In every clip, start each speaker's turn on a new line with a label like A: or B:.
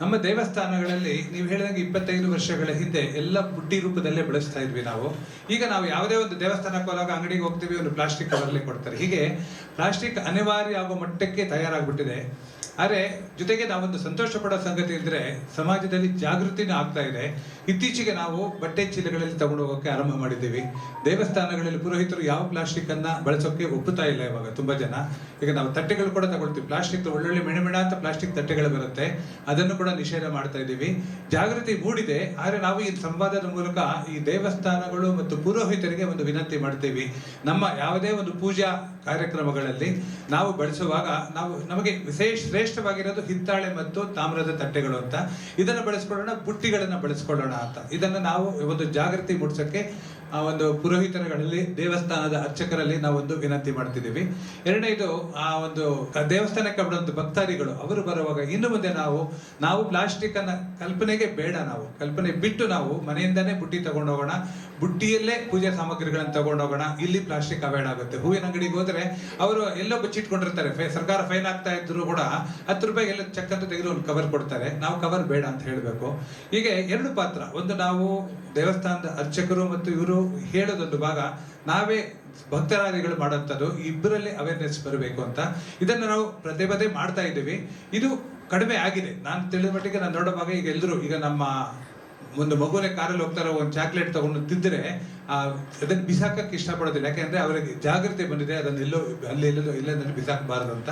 A: ನಮ್ಮ ದೇವಸ್ಥಾನಗಳಲ್ಲಿ ನೀವು ಹೇಳಿದಂಗೆ ಇಪ್ಪತ್ತೈದು ವರ್ಷಗಳ ಹಿಂದೆ ಎಲ್ಲ ಬುಟ್ಟಿ ರೂಪದಲ್ಲೇ ಬಳಸ್ತಾ ಇದ್ವಿ ನಾವು. ಈಗ ನಾವು ಯಾವುದೇ ಒಂದು ದೇವಸ್ಥಾನಕ್ಕೆ ಹೋದಾಗ ಅಂಗಡಿಗೆ ಹೋಗ್ತೀವಿ, ಒಂದು ಪ್ಲಾಸ್ಟಿಕ್ ಕವರ್ಲಿ ಕೊಡ್ತಾರೆ. ಹೀಗೆ ಪ್ಲಾಸ್ಟಿಕ್ ಅನಿವಾರ್ಯ ಆಗೋ ಮಟ್ಟಕ್ಕೆ ತಯಾರಾಗ್ಬಿಟ್ಟಿದೆ. ಆದರೆ ಜೊತೆಗೆ ನಾವೊಂದು ಸಂತೋಷ ಪಡೋ ಸಂಗತಿ ಇದ್ರೆ ಸಮಾಜದಲ್ಲಿ ಜಾಗೃತಿನೂ ಆಗ್ತಾ ಇದೆ. ಇತ್ತೀಚೆಗೆ ನಾವು ಬಟ್ಟೆ ಚೀಲಗಳಲ್ಲಿ ತಗೊಂಡು ಹೋಗೋಕೆ ಆರಂಭ ಮಾಡಿದ್ದೀವಿ. ದೇವಸ್ಥಾನಗಳಲ್ಲಿ ಪುರೋಹಿತರು ಯಾವ ಪ್ಲಾಸ್ಟಿಕ್ ಬಳಸೋಕ್ಕೆ ಬಳಸೋಕೆ ಒಪ್ಪುತ್ತಾ ಇಲ್ಲ ಇವಾಗ ತುಂಬಾ ಜನ. ಈಗ ನಾವು ತಟ್ಟೆಗಳು ಕೂಡ ತಗೊಳ್ತೀವಿ. ಪ್ಲಾಸ್ಟಿಕ್ ಒಳ್ಳೊಳ್ಳೆ ಮೆಣಮೆಣ ಅಂತ ಪ್ಲಾಸ್ಟಿಕ್ ತಟ್ಟೆಗಳು ಬರುತ್ತೆ. ಅದನ್ನು ಕೂಡ ನಿಷೇಧ ಮಾಡ್ತಾ ಇದ್ದೀವಿ. ಜಾಗೃತಿ ಮೂಡಿದೆ, ಆದರೆ ನಾವು ಈ ಸಂವಾದದ ಮೂಲಕ ಈ ದೇವಸ್ಥಾನಗಳು ಮತ್ತು ಪುರೋಹಿತರಿಗೆ ಒಂದು ವಿನಂತಿ ಮಾಡ್ತೀವಿ. ನಮ್ಮ ಯಾವುದೇ ಒಂದು ಪೂಜಾ ಕಾರ್ಯಕ್ರಮಗಳಲ್ಲಿ ನಾವು ಬಳಸುವಾಗ ನಾವು ನಮಗೆ ವಿಶೇಷ ಶ್ರೇಷ್ಠವಾಗಿರೋದು ಹಿತ್ತಾಳೆ ಮತ್ತು ತಾಮ್ರದ ತಟ್ಟೆಗಳು ಅಂತ. ಇದನ್ನು ಬಳಸ್ಕೊಳ್ಳೋಣ, ಬುಟ್ಟಿಗಳನ್ನು ಬಳಸ್ಕೊಳ್ಳೋಣ ಅಂತ. ಇದನ್ನು ನಾವು ಒಂದು ಜಾಗೃತಿ ಮೂಡಿಸೋಕ್ಕೆ ಆ ಒಂದು ಪುರೋಹಿತರಗಳಲ್ಲಿ ದೇವಸ್ಥಾನದ ಅರ್ಚಕರಲ್ಲಿ ನಾವು ಒಂದು ವಿನಂತಿ ಮಾಡ್ತಿದ್ದೀವಿ. ಎರಡನೇದು, ಆ ಒಂದು ದೇವಸ್ಥಾನಕ್ಕೆ ಒಂದು ಭಕ್ತಾದಿಗಳು, ಅವರು ಬರುವಾಗ ಇನ್ನು ಮುಂದೆ ನಾವು ನಾವು ಪ್ಲಾಸ್ಟಿಕ್ ಅನ್ನ ಕಲ್ಪನೆಗೆ ಬೇಡ ನಾವು. ಕಲ್ಪನೆ ಬಿಟ್ಟು ನಾವು ಮನೆಯಿಂದನೇ ಬುಟ್ಟಿ ತಗೊಂಡೋಗೋಣ, ಬುಟ್ಟಿಯಲ್ಲೇ ಪೂಜೆ ಸಾಮಗ್ರಿಗಳನ್ನು ತಗೊಂಡೋಗೋಣ, ಇಲ್ಲಿ ಪ್ಲಾಸ್ಟಿಕ್ ಅವೈಡ್ ಆಗುತ್ತೆ. ಹೂವಿನ ಅಂಗಡಿಗೆ ಹೋದ್ರೆ ಅವರು ಎಲ್ಲೋ ಬಚ್ಚಿಟ್ಕೊಂಡಿರ್ತಾರೆ ಸರ್ಕಾರ ಫೈನ್ ಆಗ್ತಾ ಇದ್ರು ಕೂಡ ಹತ್ತು ರೂಪಾಯಿ ಎಲ್ಲ ಚೆಕ್ ಅಂತ ತೆಗೆದು ಒಂದು ಕವರ್ ಕೊಡ್ತಾರೆ. ನಾವು ಕವರ್ ಬೇಡ ಅಂತ ಹೇಳಬೇಕು. ಹೀಗೆ ಎರಡು ಪಾತ್ರ. ಒಂದು ನಾವು ದೇವಸ್ಥಾನದ ಅರ್ಚಕರು ಮತ್ತು ಇವರು ಹೇಳೋದೊಂದು ಭಾಗ, ನಾವೇ ಭಕ್ತರಾದಿಗಳು ಮಾಡುವಂಥದ್ದು, ಇಬ್ಬರಲ್ಲಿ ಅವೇರ್ನೆಸ್ ಬರಬೇಕು ಅಂತ. ಇದನ್ನು ನಾವು ಪದೇ ಪದೇ ಮಾಡ್ತಾ ಇದ್ದೀವಿ. ಇದು ಕಡಿಮೆ ಆಗಿದೆ. ನಾನು ತಿಳಿದ ಮಟ್ಟಿಗೆ ನಾನು ನೋಡೋ ಭಾಗ ಈಗ ಎಲ್ಲರೂ, ಈಗ ನಮ್ಮ ಒಂದು ಮಗುವಿನ ಕಾರಲ್ಲಿ ಹೋಗ್ತಾರೋ ಒಂದು ಚಾಕ್ಲೇಟ್ ತಗೊಂಡು ತಿಂದರೆ ಅದನ್ನು ಬಿಸಾಕಕ್ಕೆ ಇಷ್ಟಪಡೋದಿಲ್ಲ. ಯಾಕೆಂದ್ರೆ ಅವರಿಗೆ ಜಾಗೃತಿ ಬಂದಿದೆ, ಅದನ್ನು ಎಲ್ಲೋ, ಅಲ್ಲಿ ಎಲ್ಲೋ ಇಲ್ಲದನ್ನು ಬಿಸಾಕಬಾರದು ಅಂತ.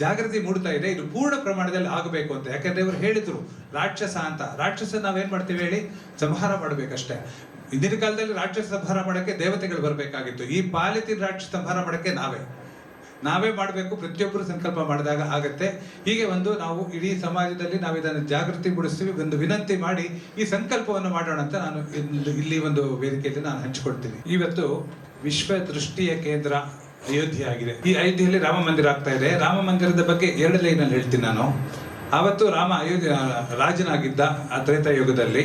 A: ಜಾಗೃತಿ ಮೂಡ್ತಾ ಇದೆ. ಇದು ಪೂರ್ಣ ಪ್ರಮಾಣದಲ್ಲಿ ಆಗಬೇಕು ಅಂತ. ಯಾಕಂದ್ರೆ ಇವರು ಹೇಳಿದ್ರು, ರಾಕ್ಷಸ ಅಂತ. ರಾಕ್ಷಸ ನಾವೇನು ಮಾಡ್ತೀವಿ ಹೇಳಿ? ಸಂಹಾರ ಮಾಡ್ಬೇಕಷ್ಟೇ. ಇಂದಿನ ಕಾಲದಲ್ಲಿ ರಾಜ್ಯ ಸಂಹಾರ ಮಾಡೋಕ್ಕೆ ದೇವತೆಗಳು ಬರಬೇಕಾಗಿತ್ತು. ಈ ಪಾಲಿತಿ ರಾಜ್ಯ ಸಂಹಾರ ಮಾಡೋಕ್ಕೆ ನಾವೇ. ನಾವೇ ಮಾಡಬೇಕು, ಪ್ರತಿಯೊಬ್ಬರು ಸಂಕಲ್ಪ ಮಾಡಿದಾಗ ಆಗತ್ತೆ. ಹೀಗೆ ಒಂದು ನಾವು ಇಡೀ ಸಮಾಜದಲ್ಲಿ ನಾವು ಇದನ್ನು ಜಾಗೃತಿ ಮೂಡಿಸ್ತೀವಿ, ಒಂದು ವಿನಂತಿ ಮಾಡಿ ಈ ಸಂಕಲ್ಪವನ್ನು ಮಾಡೋಣ ಅಂತ ನಾನು ಇಲ್ಲಿ ಒಂದು ವೇದಿಕೆಯಲ್ಲಿ ನಾನು ಹಂಚಿಕೊಡ್ತೀನಿ ಇವತ್ತು ವಿಶ್ವ ದೃಷ್ಟಿಯ ಕೇಂದ್ರ ಅಯೋಧ್ಯೆ ಆಗಿದೆ ಈ ಅಯೋಧ್ಯೆಯಲ್ಲಿ ರಾಮ ಮಂದಿರ ಆಗ್ತಾ ಇದೆ. ರಾಮ ಮಂದಿರದ ಬಗ್ಗೆ ಎರಡು ಲೈನಲ್ಲಿ ಹೇಳ್ತೀನಿ ನಾನು. ಆವತ್ತು ರಾಮ ಅಯೋಧ್ಯ ರಾಜನಾಗಿದ್ದ ಆ ತ್ರೇತಾಯುಗದಲ್ಲಿ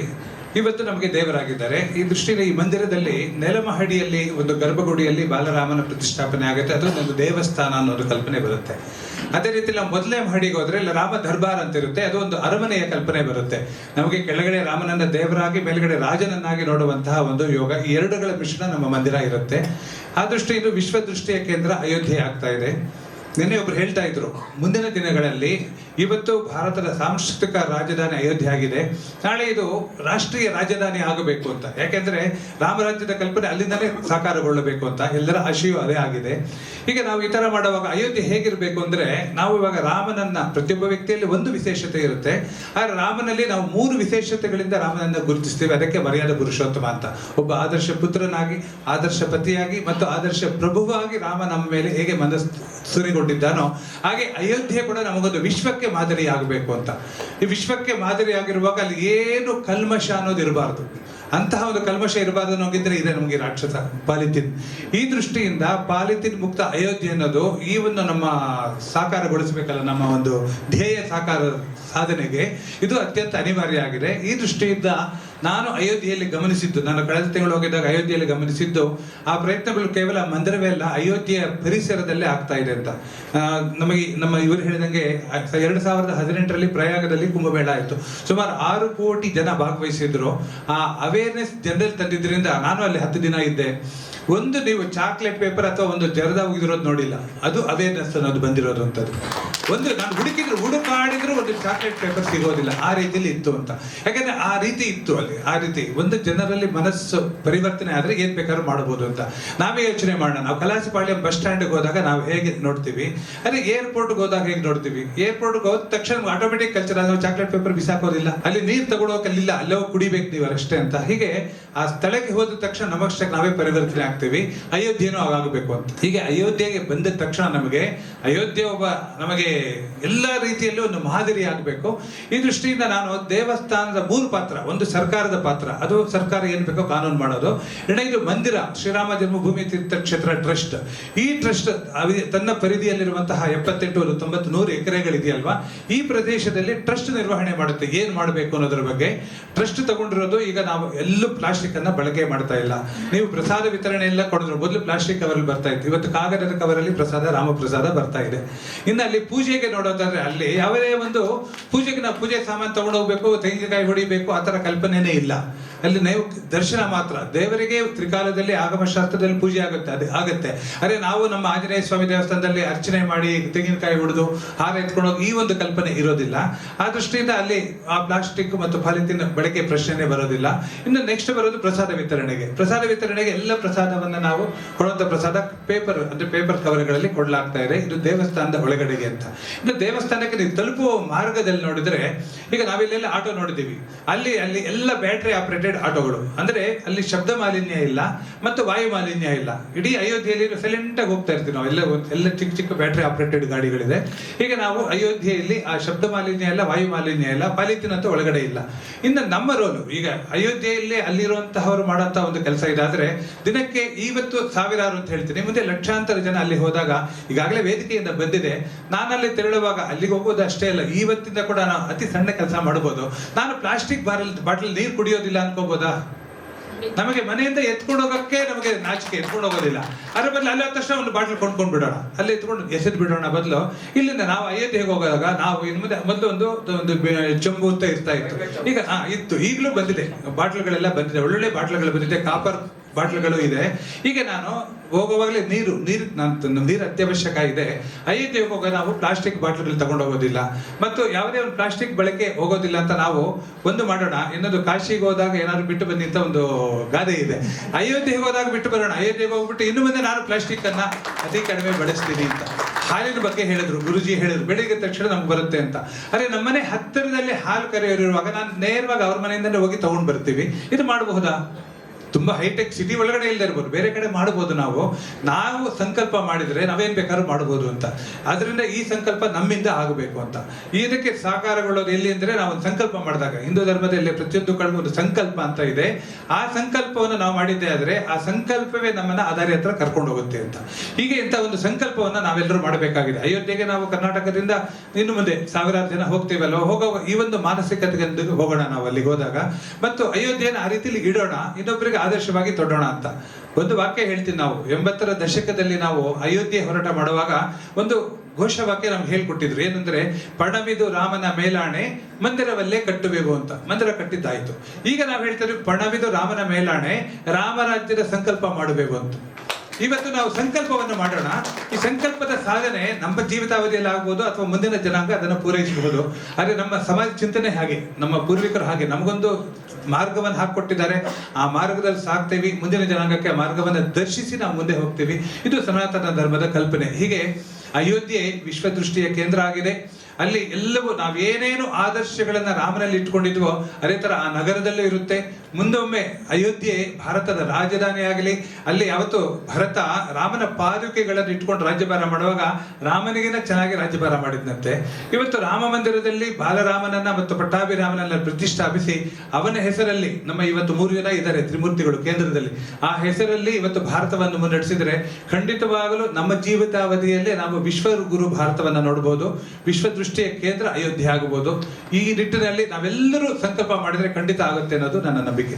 A: ಇವತ್ತು ನಮಗೆ ದೇವರಾಗಿದ್ದಾರೆ. ಈ ದೃಷ್ಟಿಯಲ್ಲಿ ಈ ಮಂದಿರದಲ್ಲಿ ನೆಲಮಹಡಿಯಲ್ಲಿ ಒಂದು ಗರ್ಭಗುಡಿಯಲ್ಲಿ ಬಾಲರಾಮನ ಪ್ರತಿಷ್ಠಾಪನೆ ಆಗುತ್ತೆ. ಅದು ಒಂದು ದೇವಸ್ಥಾನ ಅನ್ನೋದು ಕಲ್ಪನೆ ಬರುತ್ತೆ. ಅದೇ ರೀತಿ ನಾವು ಮೊದಲನೇ ಮಹಡಿಗೆ ಹೋದ್ರೆ ಇಲ್ಲ ರಾಮ ದರ್ಬಾರ್ ಅಂತ ಇರುತ್ತೆ. ಅದು ಒಂದು ಅರಮನೆಯ ಕಲ್ಪನೆ ಬರುತ್ತೆ. ನಮಗೆ ಕೆಳಗಡೆ ರಾಮನನ್ನ ದೇವರಾಗಿ, ಮೇಲ್ಗಡೆ ರಾಜನನ್ನಾಗಿ ನೋಡುವಂತಹ ಒಂದು ಯೋಗ. ಈ ಎರಡುಗಳ ಮಿಶ್ರಣ ನಮ್ಮ ಮಂದಿರ ಇರುತ್ತೆ. ಆ ದೃಷ್ಟಿಯಿಂದ ವಿಶ್ವ ದೃಷ್ಟಿಯ ಕೇಂದ್ರ ಅಯೋಧ್ಯೆ ಆಗ್ತಾ ಇದೆ. ನಿನ್ನೆ ಒಬ್ರು ಹೇಳ್ತಾ ಇದ್ರು, ಮುಂದಿನ ದಿನಗಳಲ್ಲಿ ಇವತ್ತು ಭಾರತದ ಸಾಂಸ್ಕೃತಿಕ ರಾಜಧಾನಿ ಅಯೋಧ್ಯೆ ಆಗಿದೆ. ನಾಳೆ ಇದು ರಾಷ್ಟ್ರೀಯ ರಾಜಧಾನಿ ಆಗಬೇಕು ಅಂತ. ಯಾಕೆಂದ್ರೆ ರಾಮರಾಜ್ಯದ ಕಲ್ಪನೆ ಅಲ್ಲಿಂದಲೇ ಸಾಕಾರಗೊಳ್ಳಬೇಕು ಅಂತ. ಎಲ್ಲರ ಆಶೆಯೂ ಅದೇ ಆಗಿದೆ. ಈಗ ನಾವು ಈ ತರ ಮಾಡುವಾಗ ಅಯೋಧ್ಯೆ ಹೇಗಿರಬೇಕು ಅಂದ್ರೆ, ನಾವು ಇವಾಗ ರಾಮನನ್ನ, ಪ್ರತಿಯೊಬ್ಬ ವ್ಯಕ್ತಿಯಲ್ಲಿ ಒಂದು ವಿಶೇಷತೆ ಇರುತ್ತೆ. ಆದ್ರೆ ರಾಮನಲ್ಲಿ ನಾವು ಮೂರು ವಿಶೇಷತೆಗಳಿಂದ ರಾಮನನ್ನ ಗುರುತಿಸ್ತೇವೆ. ಅದಕ್ಕೆ ಮರ್ಯಾದ ಪುರುಷೋತ್ತಮ ಅಂತ. ಒಬ್ಬ ಆದರ್ಶ ಪುತ್ರನಾಗಿ, ಆದರ್ಶ ಪತಿಯಾಗಿ, ಮತ್ತು ಆದರ್ಶ ಪ್ರಭುವಾಗಿ ರಾಮ ನಮ್ಮ ಮೇಲೆ ಹೇಗೆ ಮನಸ್ ಸುರಿಗೊಂಡಿದ್ದಾನೋ? ಹಾಗೆ ಅಯೋಧ್ಯೆ ಕೂಡ ನಮಗೊಂದು ವಿಶ್ವಕ್ಕೆ ಮಾದರಿಯಾಗಬೇಕು ಅಂತ. ಈ ವಿಶ್ವಕ್ಕೆ ಮಾದರಿಯಾಗಿರುವಾಗ ಅಲ್ಲಿ ಏನು ಕಲ್ಮಶ ಅನ್ನೋದು ಇರಬಾರ್ದು. ಅಂತಹ ಒಂದು ಕಲ್ಮಶ ಇರಬಾರ್ದು ಅನ್ನೋಗಿದ್ರೆ ಇದೆ ನಮಗೆ ರಾಕ್ಷಸ ಪಾಲಿಥಿನ್. ಈ ದೃಷ್ಟಿಯಿಂದ ಪಾಲಿಥಿನ್ ಮುಕ್ತ ಅಯೋಧ್ಯೆ ಅನ್ನೋದು ಈ ಒಂದು ನಮ್ಮ ಸಾಕಾರಗೊಳಿಸಬೇಕಲ್ಲ, ನಮ್ಮ ಒಂದು ಧ್ಯೇಯ ಸಾಕಾರ ಸಾಧನೆಗೆ, ಇದು ಅತ್ಯಂತ ಅನಿವಾರ್ಯ ಆಗಿದೆ. ಈ ದೃಷ್ಟಿಯಿಂದ ನಾನು ಅಯೋಧ್ಯೆಯಲ್ಲಿ ಗಮನಿಸಿದ್ದು, ನಾನು ಕಳೆದ ತಿಂಗಳು ಹೋಗಿದ್ದಾಗ ಅಯೋಧ್ಯೆಯಲ್ಲಿ ಗಮನಿಸಿದ್ದು, ಆ ಪ್ರಯತ್ನಗಳು ಕೇವಲ ಮಂದಿರವೇ ಅಲ್ಲ, ಅಯೋಧ್ಯೆಯ ಪರಿಸರದಲ್ಲೇ ಆಗ್ತಾ ಇದೆ ಅಂತ. ನಮಗೆ, ನಮ್ಮ ಇವರು ಹೇಳಿದಂಗೆ, ಎರಡು ಸಾವಿರದ ಹದಿನೆಂಟರಲ್ಲಿ ಪ್ರಯಾಗದಲ್ಲಿ ಕುಂಭಮೇಳ ಆಯಿತು. ಸುಮಾರು ಆರು ಕೋಟಿ ಜನ ಭಾಗವಹಿಸಿದ್ರು. ಆ ಅವೇರ್ನೆಸ್ ಜನರಲ್ಲಿ ತಂದಿದ್ರಿಂದ ನಾನು ಅಲ್ಲಿ ಹತ್ತು ದಿನ ಇದ್ದೆ. ಒಂದು ನೀವು ಚಾಕ್ಲೇಟ್ ಪೇಪರ್ ಅಥವಾ ಒಂದು ಜರದ ಹೋಗಿರೋದು ನೋಡಿಲ್ಲ. ಅದು ಅವೇರ್ನೆಸ್ ಅನ್ನೋದು ಬಂದಿರೋದು ಅಂತದ್ದು. ಒಂದು ನಾನು ಹುಡುಕಿದ್ರು, ಹುಡುಕಾಡಿದ್ರು ಒಂದು ಚಾಕ್ಲೇಟ್ ಪೇಪರ್ ಸಿಗೋದಿಲ್ಲ. ಆ ರೀತಿಯಲ್ಲಿ ಇತ್ತು ಅಂತ. ಯಾಕಂದ್ರೆ ಆ ರೀತಿ ಇತ್ತು ಅಲ್ಲಿ, ಆ ರೀತಿ. ಒಂದು ಜನರಲ್ಲಿ ಮನಸ್ಸು ಪರಿವರ್ತನೆ ಆದರೆ ಏನ್ ಬೇಕಾದ್ರೂ ಮಾಡಬಹುದು ಅಂತ. ನಾವೇ ಯೋಚನೆ ಮಾಡೋಣ. ನಾವು ಕಲಾಸಿಪಾಳ್ಯಂ ಬಸ್ ಸ್ಟ್ಯಾಂಡ್ಗೆ ಹೋದಾಗ ನಾವು ಹೇಗೆ ನೋಡ್ತೀವಿ? ಅಲ್ಲಿ ಏರ್ಪೋರ್ಟ್ಗೆ ಹೋದಾಗ ಹೇಗೆ ನೋಡ್ತೀವಿ? ಏರ್ಪೋರ್ಟ್ಗೆ ಹೋದ ತಕ್ಷಣ ಆಟೋಮೆಟಿಕ್ ಕಲ್ಚರ್ ನಾವು ಚಾಕ್ಲೇಟ್ ಪೇಪರ್ ಬಿಸಾಕೋದಿಲ್ಲ. ಅಲ್ಲಿ ನೀರು ತಗೊಳೋಕಲ್ಲಿಲ್ಲ, ಅಲ್ಲೋ ಕುಡಿಬೇಕು ನೀವು ಅಷ್ಟೇ ಅಂತ. ಹೀಗೆ ಆ ಸ್ಥಳಕ್ಕೆ ಹೋದ ತಕ್ಷಣ ನಮಗಷ್ಟಕ್ಕೆ ನಾವೇ ಪರಿವರ್ತನೆ ಆಗ್ತೀವಿ. ಅಯೋಧ್ಯೆನೂ ಆಗಾಗಬೇಕು ಅಂತ. ಹೀಗೆ ಅಯೋಧ್ಯೆಗೆ ಬಂದ ತಕ್ಷಣ ನಮಗೆ, ಅಯೋಧ್ಯೆ ಒಬ್ಬ ನಮಗೆ ಎಲ್ಲ ರೀತಿಯಲ್ಲೂ ಒಂದು ಮಾದರಿ ಆಗಬೇಕು ಈ ದೃಷ್ಟಿಯಿಂದ ನಾನು ದೇವಸ್ಥಾನದ ಮೂರು ಪಾತ್ರ, ಒಂದು ಸರ್ಕಾರದ ಪಾತ್ರ. ಅದು ಸರ್ಕಾರ ಏನ್ ಬೇಕೋ ಕಾನೂನು ಮಾಡೋದು. ಎರಡನೇದು ಮಂದಿರ, ಶ್ರೀರಾಮ ಜನ್ಮಭೂಮಿ ತೀರ್ಥ ಕ್ಷೇತ್ರ ಟ್ರಸ್ಟ್. ಈ ಟ್ರಸ್ಟ್ ತನ್ನ ಪರಿಧಿಯಲ್ಲಿರುವಂತಹ ಎಪ್ಪತ್ತೆಂಟು ತೊಂಬತ್ತು ನೂರು ಎಕರೆಗಳಿದೆಯಲ್ವಾ? ಈ ಪ್ರದೇಶದಲ್ಲಿ ಟ್ರಸ್ಟ್ ನಿರ್ವಹಣೆ ಮಾಡುತ್ತೆ. ಏನ್ ಮಾಡಬೇಕು ಅನ್ನೋದ್ರ ಬಗ್ಗೆ? ಟ್ರಸ್ಟ್ ತಗೊಂಡಿರೋದು ಈಗ ನಾವು ಎಲ್ಲೂ ಪ್ಲಾಸ್ಟಿಕ್ ಅನ್ನ ಬಳಕೆ ಮಾಡ್ತಾ ಇಲ್ಲ. ನೀವು ಪ್ರಸಾದ ವಿತರಣೆ ಎಲ್ಲ ಕೊಡಿದ್ರು. ಮೊದಲು ಪ್ಲಾಸ್ಟಿಕ್ ಕವರಲ್ಲಿ ಬರ್ತಾ ಇತ್ತು. ಇವತ್ತು ಕಾಗದದ ಕವರಲ್ಲಿ ಪ್ರಸಾದ ರಾಮ ಪ್ರಸಾದ ಬರ್ತಾ ಇದೆ. ಇನ್ನು ಅಲ್ಲಿ ಪೂಜೆಗೆ ನೋಡೋದಾದ್ರೆ ಅಲ್ಲಿ ಯಾವುದೇ ಒಂದು ಪೂಜೆಗೆ ನಾವು ಪೂಜೆ ಸಾಮಾನು ತಗೊಂಡು ಹೋಗ್ಬೇಕು, ತೆಂಗಿನಕಾಯಿ ಹೊಡಿಬೇಕು ಆ ಥರ ಕಲ್ಪನೆನೇ ಇಲ್ಲ. ಅಲ್ಲಿ ನೈವ್ ದರ್ಶನ ಮಾತ್ರ. ದೇವರಿಗೆ ತ್ರಿಕಾಲದಲ್ಲಿ ಆಗಮ ಶಾಸ್ತ್ರದಲ್ಲಿ ಪೂಜೆ ಆಗುತ್ತೆ, ಅದು ಆಗುತ್ತೆ. ಅರೆ ನಾವು ನಮ್ಮ ಆಂಜನೇಯ ಸ್ವಾಮಿ ದೇವಸ್ಥಾನದಲ್ಲಿ ಅರ್ಚನೆ ಮಾಡಿ ತೆಂಗಿನಕಾಯಿ ಹೊಡೆದು ಹಾರ ಎತ್ಕೊಂಡು ಹೋಗಿ ಈ ಒಂದು ಕಲ್ಪನೆ ಇರೋದಿಲ್ಲ. ಆ ದೃಷ್ಟಿಯಿಂದ ಅಲ್ಲಿ ಆ ಪ್ಲಾಸ್ಟಿಕ್ ಮತ್ತು ಪಾಲಿಥಿನ್ ಬಳಕೆ ಪ್ರಶ್ನೆನೇ ಬರೋದಿಲ್ಲ. ಇನ್ನು ನೆಕ್ಸ್ಟ್ ಬರೋದು ಪ್ರಸಾದ ವಿತರಣೆಗೆ. ಪ್ರಸಾದ ವಿತರಣೆಗೆ ಎಲ್ಲ ಪ್ರಸಾದವನ್ನ ನಾವು ಕೊಡುವಂತ ಪ್ರಸಾದ ಪೇಪರ್, ಅಂದ್ರೆ ಪೇಪರ್ ಕವರ್ಗಳಲ್ಲಿ ಕೊಡಲಾಗ್ತಾ ಇದೆ. ಇದು ದೇವಸ್ಥಾನದ ಒಳಗಡೆಗೆ ಅಂತ. ಇನ್ನು ದೇವಸ್ಥಾನಕ್ಕೆ ನೀವು ತಲುಪುವ ಮಾರ್ಗದಲ್ಲಿ ನೋಡಿದ್ರೆ, ಈಗ ನಾವಿಲ್ಲೆಲ್ಲ ಆಟೋ ನೋಡಿದ್ದೀವಿ. ಅಲ್ಲಿ ಅಲ್ಲಿ ಎಲ್ಲ ಬ್ಯಾಟ್ರಿ ಆಪರೇಟೆಡ್ ಆಟೋಗಳು. ಅಂದ್ರೆ ಅಲ್ಲಿ ಶಬ್ದ ಮಾಲಿನ್ಯ ಇಲ್ಲ ಮತ್ತು ವಾಯು ಮಾಲಿನ್ಯ ಇಲ್ಲ. ಇಡೀ ಅಯೋಧ್ಯೆಯಲ್ಲಿ ಸೈಲೆಂಟ್ ಆಗಿ ಹೋಗ್ತಾ ಇರ್ತೀವಿ ನಾವು. ಎಲ್ಲ ಎಲ್ಲ ಚಿಕ್ಕ ಚಿಕ್ಕ ಬ್ಯಾಟ್ರಿ ಆಪರೇಟೆಡ್ ಗಾಡಿಗಳಿದೆ. ಈಗ ನಾವು ಅಯೋಧ್ಯೆಯಲ್ಲಿ ಆ ಶಬ್ದ ಮಾಲಿನ್ಯ ಇಲ್ಲ, ವಾಯು ಮಾಲಿನ್ಯ ಇಲ್ಲ, ಪಾಲಿಥಿನ್ ಒಳಗಡೆ ಇಲ್ಲ. ಇನ್ನು ನಮ್ಮ ರೋಲು ಈಗ ಅಯೋಧ್ಯೆಯಲ್ಲಿ ಅಲ್ಲಿರುವಂತಹವರು ಮಾಡುವಂತಹ ಒಂದು ಕೆಲಸ ಇದಾದ್ರೆ ದಿನಕ್ಕೆ ಇವತ್ತು ಸಾವಿರಾರು ಅಂತ ಹೇಳ್ತೀನಿ. ಮುಂದೆ ಲಕ್ಷಾಂತರ ಜನ ಅಲ್ಲಿ ಹೋದಾಗ ಈಗಾಗಲೇ ವೇದಿಕೆಯಿಂದ ಬಂದಿದೆ. ನಾನಲ್ಲಿ ತೆರಳುವಾಗ ಅಲ್ಲಿಗೆ ಹೋಗೋದು ಅಷ್ಟೇ ಅಲ್ಲ ಇವತ್ತಿಂದ ಕೂಡ ನಾವು ಅತಿ ಸಣ್ಣ ಕೆಲಸ ಮಾಡಬಹುದು ನಾನು ಪ್ಲಾಸ್ಟಿಕ್ ಬಾರಲ್ ಬಾಟಲ್ ನೀರು ಕುಡಿಯೋದಿಲ್ಲ ಅನ್ಕೋಬೋದಾ ನಮಗೆ ಮನೆಯಿಂದ ಎತ್ಕೊಂಡು ಹೋಗಕ್ಕೆ ನಮಗೆ ನಾಚಿಕೆ ಎತ್ಕೊಂಡು ಹೋಗೋದಿಲ್ಲ ಅದ್ರ ಬದಲು ಅಲ್ಲಿ ತಕ್ಷಣ ಒಂದು ಬಾಟಲ್ ಕೊಂಡ್ಕೊಂಡು ಬಿಡೋಣ. ಅಲ್ಲಿ ಎತ್ಕೊಂಡು ಎಸೆದು ಬಿಡೋಣ ಬದಲು. ಇಲ್ಲಿಂದ ನಾವು ಅಯೋಧ್ಯೆಗೆ ಹೋಗೋದಾಗ ನಾವು ಇನ್ನು ಮುಂದೆ ಮೊದಲು ಒಂದು ಒಂದು ಚೆಂಬು ಅಂತ ಇರ್ತಾ ಇತ್ತು. ಈಗ ಹಾ ಇತ್ತು. ಈಗಲೂ ಬಂದಿದೆ. ಬಾಟ್ಲ್ಗಳೆಲ್ಲ ಬಂದಿದೆ. ಒಳ್ಳೊಳ್ಳೆ ಬಾಟ್ಲ್ಗಳು ಬಂದಿದೆ. ಕಾಪರ್ ಬಾಟ್ಲ್ಗಳು ಇದೆ. ಈಗ ನಾನು ಹೋಗುವಾಗಲೇ ನೀರು ನೀರು, ನಾನು ನೀರು ಅತ್ಯವಶ್ಯಕ ಇದೆ. ಅಯೋಧ್ಯೆಗೆ ಹೋಗ ನಾವು ಪ್ಲಾಸ್ಟಿಕ್ ಬಾಟ್ಲ್ಗಳು ತಗೊಂಡು ಹೋಗೋದಿಲ್ಲ. ಮತ್ತು ಯಾವುದೇ ಒಂದು ಪ್ಲಾಸ್ಟಿಕ್ ಬಳಕೆ ಹೋಗೋದಿಲ್ಲ ಅಂತ ನಾವು ಒಂದು ಮಾಡೋಣ, ಇನ್ನೊಂದು ಕಾಶಿಗೆ ಹೋದಾಗ ಏನಾದ್ರು ಬಿಟ್ಟು ಬನ್ನಿ ಅಂತ ಒಂದು ಗಾದೆ ಇದೆ. ಅಯೋಧ್ಯೆಗೆ ಹೋದಾಗ ಬಿಟ್ಟು ಬರೋಣ. ಅಯೋಧ್ಯೆಗೆ ಹೋಗ್ಬಿಟ್ಟು ಇನ್ನು ಮುಂದೆ ನಾನು ಪ್ಲಾಸ್ಟಿಕ್ ಅನ್ನ ಅತಿ ಕಡಿಮೆ ಬಳಸ್ತೀನಿ ಅಂತ. ಹಾಲಿನ ಬಗ್ಗೆ ಹೇಳಿದ್ರು, ಗುರುಜಿ ಹೇಳಿದ್ರು. ಬೆಳಿಗ್ಗೆ ತಕ್ಷಣ ನಮ್ಗೆ ಬರುತ್ತೆ ಅಂತ. ಅದೇ ನಮ್ಮನೆ ಹತ್ತಿರದಲ್ಲಿ ಹಾಲು ಕರೆಯೋರಿರುವಾಗ ನಾನು ನೇರವಾಗಿ ಅವ್ರ ಮನೆಯಿಂದಲೇ ಹೋಗಿ ತಗೊಂಡು ಬರ್ತೀವಿ. ಇದು ಮಾಡಬಹುದಾ? ತುಂಬಾ ಹೈಟೆಕ್ ಸಿಟಿ ಒಳಗಡೆ ಇಲ್ಲದೆ ಇರ್ಬೋದು, ಬೇರೆ ಕಡೆ ಮಾಡಬಹುದು ನಾವು. ನಾವು ಸಂಕಲ್ಪ ಮಾಡಿದ್ರೆ ನಾವೇನ್ ಬೇಕಾದ್ರೂ ಮಾಡಬಹುದು ಅಂತ. ಅದರಿಂದ ಈ ಸಂಕಲ್ಪ ನಮ್ಮಿಂದ ಆಗಬೇಕು ಅಂತ. ಇದಕ್ಕೆ ಸಾಕಾರಗೊಳ್ಳೋದು ಎಲ್ಲಿ ಅಂದ್ರೆ ನಾವು ಸಂಕಲ್ಪ ಮಾಡಿದಾಗ, ಹಿಂದೂ ಧರ್ಮದಲ್ಲಿ ಪ್ರತಿಯೊಂದು ಕಡೆ ಒಂದು ಸಂಕಲ್ಪ ಅಂತ ಇದೆ. ಆ ಸಂಕಲ್ಪವನ್ನು ನಾವು ಮಾಡಿದ್ದೇ ಆದ್ರೆ ಆ ಸಂಕಲ್ಪವೇ ನಮ್ಮನ್ನ ಆಧಾರಿ ಹತ್ರ ಕರ್ಕೊಂಡು ಹೋಗುತ್ತೆ ಅಂತ. ಹೀಗೆ ಇಂಥ ಒಂದು ಸಂಕಲ್ಪವನ್ನ ನಾವೆಲ್ಲರೂ ಮಾಡಬೇಕಾಗಿದೆ. ಅಯೋಧ್ಯೆಗೆ ನಾವು ಕರ್ನಾಟಕದಿಂದ ಇನ್ನು ಮುಂದೆ ಸಾವಿರಾರು ಜನ ಹೋಗ್ತೀವಲ್ಲ ಹೋಗೋ ಈ ಒಂದು ಮಾನಸಿಕತೆಗೆ ಹೋಗೋಣ ನಾವು ಅಲ್ಲಿಗೆ ಹೋದಾಗ. ಮತ್ತು ಅಯೋಧ್ಯೆಯನ್ನು ಆ ರೀತಿಲಿ ಇಡೋಣ. ಇನ್ನೊಬ್ಬರಿಗೆ ಆದರ್ಶವಾಗಿ ತೊಡೋಣ ಅಂತ. ಒಂದು ವಾಕ್ಯ ಹೇಳ್ತೀನಿ ನಾವು. ಎಂಬತ್ತರ ದಶಕದಲ್ಲಿ ನಾವು ಅಯೋಧ್ಯೆ ಹೋರಾಟ ಮಾಡುವಾಗ ಒಂದು ಘೋಷವಾಕ್ಯ ನಮ್ಗೆ ಹೇಳ್ಕೊಟ್ಟಿದ್ರು. ಏನಂದ್ರೆ, ಪಣವಿದು ರಾಮನ ಮೇಲಾಣೆ, ಮಂದಿರವಲ್ಲೇ ಕಟ್ಟುವೆವು ಅಂತ. ಮಂದಿರ ಕಟ್ಟಿದ್ದಾಯ್ತು. ಈಗ ನಾವು ಹೇಳ್ತೇವೆ ಪಣವಿದು ರಾಮನ ಮೇಲಾಣೆ, ರಾಮರಾಜ್ಯದ ಸಂಕಲ್ಪ ಮಾಡಬೇಕು ಅಂತ. ಇವತ್ತು ನಾವು ಸಂಕಲ್ಪವನ್ನು ಮಾಡೋಣ. ಈ ಸಂಕಲ್ಪದ ಸಾಧನೆ ನಮ್ಮ ಜೀವಿತಾವಧಿಯಲ್ಲಿ ಆಗ್ಬೋದು ಅಥವಾ ಮುಂದಿನ ಜನಾಂಗ ಅದನ್ನು ಪೂರೈಸಬಹುದು ಆದರೆ ನಮ್ಮ ಸಮಾಜ ಚಿಂತನೆ ಹಾಗೆ, ನಮ್ಮ ಪೂರ್ವಿಕರು ಹಾಗೆ, ನಮಗೊಂದು ಮಾರ್ಗವನ್ನು ಹಾಕಿಕೊಟ್ಟಿದ್ದಾರೆ ಆ ಮಾರ್ಗದಲ್ಲಿ ಸಾಕ್ತೇವೆ ಮುಂದಿನ ಜನಾಂಗಕ್ಕೆ ಆ ಮಾರ್ಗವನ್ನು ದರ್ಶಿಸಿ ನಾವು ಮುಂದೆ ಹೋಗ್ತೀವಿ. ಇದು ಸನಾತನ ಧರ್ಮದ ಕಲ್ಪನೆ. ಹೀಗೆ ಅಯೋಧ್ಯೆ ವಿಶ್ವದೃಷ್ಟಿಯ ಕೇಂದ್ರ ಆಗಿದೆ. ಅಲ್ಲಿ ಎಲ್ಲವೂ ನಾವೇನೇನು ಆದರ್ಶಗಳನ್ನ ರಾಮನಲ್ಲಿ ಇಟ್ಕೊಂಡಿದ್ವೋ ಅದೇ ತರ ಆ ನಗರದಲ್ಲೂ ಇರುತ್ತೆ. ಮುಂದೊಮ್ಮೆ ಅಯೋಧ್ಯೆ ಭಾರತದ ರಾಜಧಾನಿ ಆಗಲಿ, ಅಲ್ಲಿ ಯಾವತ್ತು ಭರತ ರಾಮನ ಪಾದುಕೆಗಳನ್ನು ಇಟ್ಕೊಂಡು ರಾಜ್ಯಭಾರ ಮಾಡುವಾಗ ರಾಮನಿಗಿನ ಚೆನ್ನಾಗಿ ರಾಜ್ಯಭಾರ ಮಾಡಿದ್ನಂತೆ. ಇವತ್ತು ರಾಮ ಮಂದಿರದಲ್ಲಿ ಬಾಲರಾಮನನ್ನ ಮತ್ತು ಪಟ್ಟಾಭಿರಾಮನನ್ನ ಪ್ರತಿಷ್ಠಾಪಿಸಿ ಅವನ ಹೆಸರಲ್ಲಿ ನಮ್ಮ ಇವತ್ತು ಮೂರು ಜನ ಇದ್ದಾರೆ ತ್ರಿಮೂರ್ತಿಗಳು ಕೇಂದ್ರದಲ್ಲಿ. ಆ ಹೆಸರಲ್ಲಿ ಇವತ್ತು ಭಾರತವನ್ನು ಮುನ್ನಡೆಸಿದರೆ ಖಂಡಿತವಾಗಲೂ ನಮ್ಮ ಜೀವಿತಾವಧಿಯಲ್ಲೇ ನಾವು ವಿಶ್ವ ಗುರು ನೋಡಬಹುದು ನೋಡಬಹುದು ವಿಶ್ವದೃಷ್ಟಿಯ ಕೇಂದ್ರ ಅಯೋಧ್ಯೆ ಆಗಬಹುದು. ಈ ನಿಟ್ಟಿನಲ್ಲಿ ನಾವೆಲ್ಲರೂ ಸಂಕಲ್ಪ ಮಾಡಿದ್ರೆ ಖಂಡಿತ ಆಗುತ್ತೆ ಅನ್ನೋದು ನನ್ನ ನಂಬಿಕೆ.